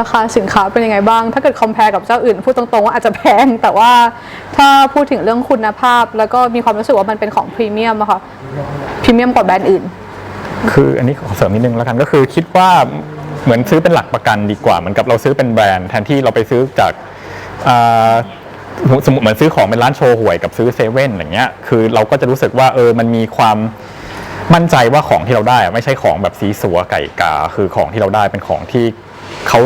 ราคาสินค้าเป็นยังไงบ้าง ถ้าเกิดคอมเพลกับเจ้าอื่น พูดตรงๆว่าอาจจะแพง แต่ว่าถ้าพูดถึงเรื่องคุณภาพ แล้วก็มีความรู้สึกว่ามันเป็นของพรีเมียมอะค่ะ พรีเมียมกว่าแบรนด์อื่น คืออันนี้ขอเสริมนิดนึงแล้วกันก็คือคิดว่าเหมือนซื้อเป็นหลักประกันดีกว่าเหมือนกับเราซื้อเป็นแบรนด์แทนที่เราไปซื้อจากสมมติเหมือนซื้อของเป็นร้านโชว์หวยกับซื้อเซเว่นอย่างเงี้ยคือเราก็จะรู้สึกว่าเออมันมีความมั่นใจว่าของที่เราได้ไม่ใช่ของแบบสีสัวไก่กา คือของที่เราได้เป็นของที่ เขา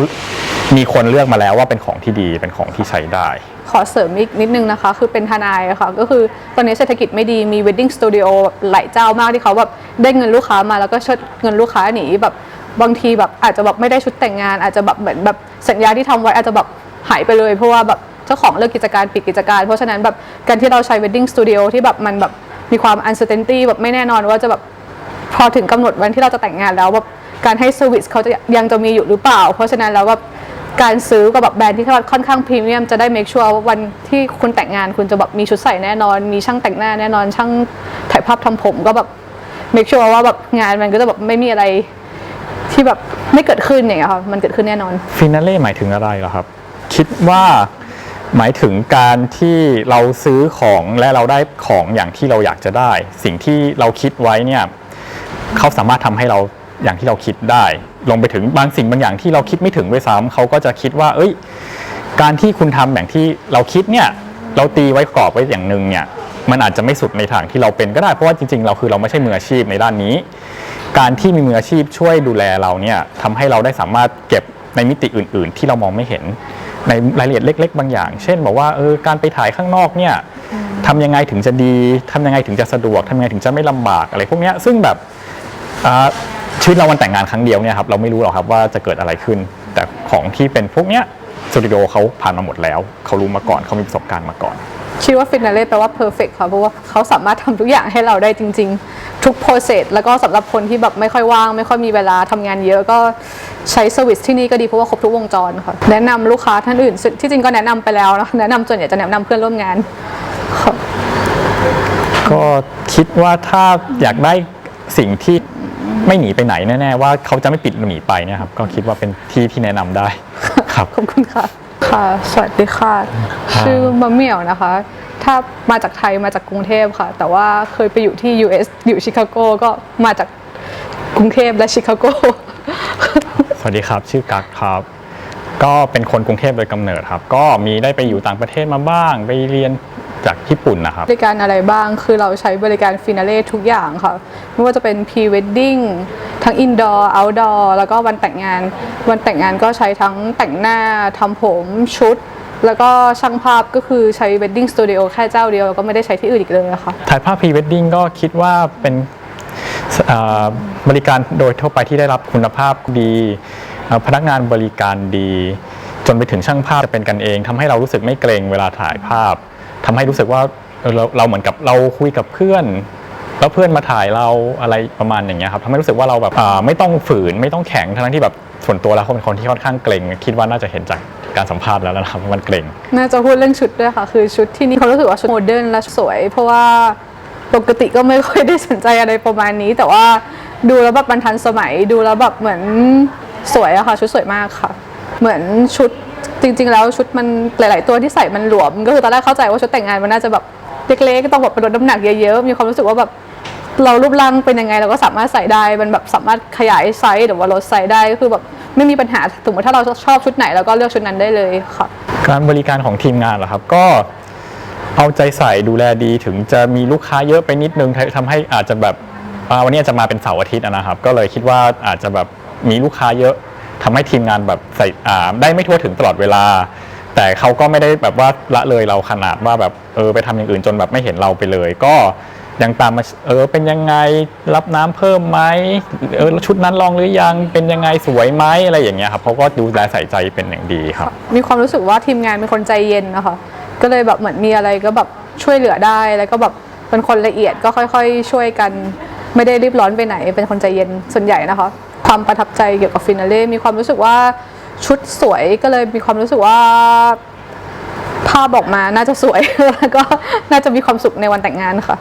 มีคนเลือกมาแล้วว่าเป็นของที่ดีเป็นของที่ใช้ได้ ขอเสริมอีกนิดนึงนะคะ คือเป็นทนายค่ะ ก็คือตอนนี้เศรษฐกิจไม่ดีมี wedding studio แบบหลายเจ้ามากที่เขาแบบได้เงินลูกค้ามาแล้วก็เชิดเงินลูกค้าหนีแบบบางทีแบบอาจจะแบบไม่ได้ชุดแต่งงาน อาจจะแบบเหมือนแบบสัญญาที่ทำไว้อาจจะแบบหายไปเลย เพราะว่าแบบเจ้าของเลิกกิจการปิดกิจการ เพราะฉะนั้นแบบการที่เราใช้ wedding studio ที่แบบมันแบบมีความ uncertainty แบบไม่แน่นอนว่าจะแบบพอถึงกำหนดวันที่เราจะแต่งงานแล้วแบบ การให้เซอร์วิสเขาจะยังจะมีอยู่หรือเปล่า เพราะฉะนั้นแล้วแบบการซื้อกับแบบแบรนด์ที่ค่อนข้างพรีเมียมจะได้เมคชัวร์ว่าวันที่คุณแต่งงานคุณจะแบบมีชุดใส่แน่นอน มีช่างแต่งหน้าแน่นอน ช่างถ่ายภาพทำผมก็แบบเมคชัวร์ว่าแบบงานมันก็จะแบบไม่มีอะไรที่แบบไม่เกิดขึ้นอย่างเงี้ยค่ะมันเกิดขึ้นแน่นอนฟินาเล่หมายถึงอะไรเหรอครับ คิดว่าหมายถึงการที่เราซื้อของและเราได้ของอย่างที่เราอยากจะได้ สิ่งที่เราคิดไว้เนี่ยเขาสามารถทำให้เรา อย่างที่เราคิดได้ ลงไปถึงบางสิ่งบางอย่างที่เราคิดไม่ถึงด้วยซ้ำเขาก็จะคิดว่า เอ้ย การที่คุณทำอย่างที่เราคิดเนี่ยเราตีไว้กรอบไว้อย่างหนึ่งเนี่ยมันอาจจะไม่สุดในทางที่เราเป็นก็ได้เพราะว่าจริงๆ เราคือเราไม่ใช่มืออาชีพในด้านนี้ การที่มีมืออาชีพช่วยดูแลเราเนี่ยทำให้เราได้สามารถเก็บในมิติอื่น ๆ ที่เรามองไม่เห็น ในรายละเอียดเล็ก ๆ บางอย่าง เช่นบอกว่าเออการไปถ่ายข้างนอกเนี่ยทำยังไงถึงจะดีทำยังไงถึงจะสะดวกทำยังไงถึงจะไม่ลำบากอะไรพวกนี้ซึ่งแบบ ชีวิตเราวันแต่งงานครั้งเดียวเนี่ยครับเราไม่รู้หรอกครับว่าจะเกิดอะไรขึ้น แต่ของที่เป็นพวกเนี้ยสตูดิโอเขาผ่านมาหมดแล้วเขารู้มาก่อนเขามีประสบการณ์มาก่อน คิดว่าฟินาเล่แปลว่า perfect ค่ะเพราะว่าเขาสามารถทำทุกอย่างให้เราได้จริง ๆ ทุก process แล้วก็สำหรับคนที่แบบไม่ค่อยว่าง ไม่ค่อยมีเวลาทำงานเยอะก็ใช้ service ที่นี่ก็ดีเพราะว่าครบทุกวงจรค่ะแนะนำลูกค้าท่านอื่นซึ่งที่จริงก็แนะนำไปแล้วนะแนะนำส่วนใหญ่จะแนะนำเพื่อนร่วมงานค่ะก็คิดว่าถ้าอยากได้สิ่งที่ ไม่หนีไปไหนแน่ๆว่าเขาจะไม่ปิดหนีไปเนี่ยครับ ก็คิดว่าเป็นที่ที่แนะนำได้ครับ ขอบคุณค่ะ ค่ะ สวัสดีค่ะชื่อมะเหมี่ยวนะคะ ถ้ามาจากไทยมาจากกรุงเทพค่ะ แต่ว่าเคยไปอยู่ที่ US อยู่ชิคาโกก็มาจากกรุงเทพและชิคาโก สวัสดีครับ ชื่อกั๊กครับ ก็เป็นคนกรุงเทพโดยกำเนิดครับ ก็มีได้ไปอยู่ต่างประเทศมาบ้าง ไปเรียน จากญี่ปุ่นนะครับ บริการอะไรบ้างคือเราใช้บริการฟินาเล่ทุกอย่างค่ะ ไม่ว่าจะเป็นพรีเวดดิ้งทั้งอินดอร์เอาท์ดอร์แล้วก็วันแต่งงาน วันแต่งงานก็ใช้ทั้งแต่งหน้าทำผมชุด แล้วก็ช่างภาพก็คือใช้เวดดิ้งสตูดิโอแค่เจ้าเดียวแล้วก็ไม่ได้ใช้ที่อื่นอีกเลยอะค่ะ ถ่ายภาพพรีเวดดิ้งก็คิดว่าเป็นเอ่อบริการโดยทั่วไปที่ได้รับคุณภาพดีเอ่อพนักงานบริการดี จนไปถึงช่างภาพจะเป็นกันเองทำให้เรารู้สึกไม่เกรงเวลาถ่ายภาพ ทำให้รู้สึกว่าเราเราเหมือนกับเราคุยกับเพื่อน แล้วเพื่อนมาถ่ายเราอะไรประมาณอย่างเงี้ยครับทำให้รู้สึกว่าเราแบบไม่ต้องฝืนไม่ต้องแข็งทั้งที่แบบส่วนตัวแล้วเขาเป็นคนที่ค่อนข้างเกรงคิดว่าน่าจะเห็นจากการสัมภาษณ์แล้วนะครับมันเกรงน่าจะพูดเรื่องชุดด้วยค่ะ คือชุดที่นี่เขารู้สึกว่าชุดโมเดิร์นและสวย เพราะว่าปกติก็ไม่ค่อยได้สนใจอะไรประมาณนี้ แต่ว่าดูแล้วแบบมันทันสมัยดูแล้วแบบเหมือนสวยอะค่ะ ชุดสวยมากค่ะ เหมือนชุด จริง ๆ แล้วชุดมันหลาย ๆ ตัวที่ใส่มันหลวม ก็คือตอนแรกเข้าใจว่าชุดแต่งงานมันน่าจะแบบเล็กๆต้องแบบไปลดน้ำหนักเยอะๆมีความรู้สึกว่าแบบเรารูปร่างเป็นยังไงเราก็สามารถใส่ได้มันแบบสามารถขยายไซส์หรือว่าลดไซส์ได้ก็คือแบบไม่มีปัญหาสมมติถ้าเราชอบชุดไหนเราก็เลือกชุดนั้นได้เลยค่ะการบริการของทีมงานเหรอครับก็เอาใจใส่ดูแลดีถึงจะมีลูกค้าเยอะไปนิดนึงททำให้อาจจะแบบวันนี้อาจจะมาเป็นเสาร์อาทิตย์นะครับ ก็เลยคิดว่าอาจจะแบบมีลูกค้าเยอะ ทำให้ทีมงานแบบใส่อ่าได้ไม่ทั่วถึงตลอดเวลา แต่เขาก็ไม่ได้แบบว่าละเลยเราขนาดว่าแบบเออไปทำอย่างอื่นจนแบบไม่เห็นเราไปเลย ก็ยังตามมาเออเป็นยังไงรับน้ำเพิ่มไหมเออชุดนั้นลองหรือยังเป็นยังไงสวยไหมอะไรอย่างเงี้ยครับเขาก็ดูแลใส่ใจเป็นอย่างดีครับ มีความรู้สึกว่าทีมงานเป็นคนใจเย็นนะคะ ก็เลยแบบเหมือนมีอะไรก็แบบช่วยเหลือได้ แล้วก็แบบเป็นคนละเอียดก็ค่อย ๆ ช่วยกัน ไม่ได้รีบร้อนไปไหน เป็นคนใจเย็นส่วนใหญ่นะคะ ความประทับใจเกี่ยวกับฟินาเล่มีความรู้สึกว่าชุดสวยก็เลยมีความรู้สึกว่าภาพออกมาน่าจะสวย แล้วก็น่าจะมีความสุขในวันแต่งงานค่ะ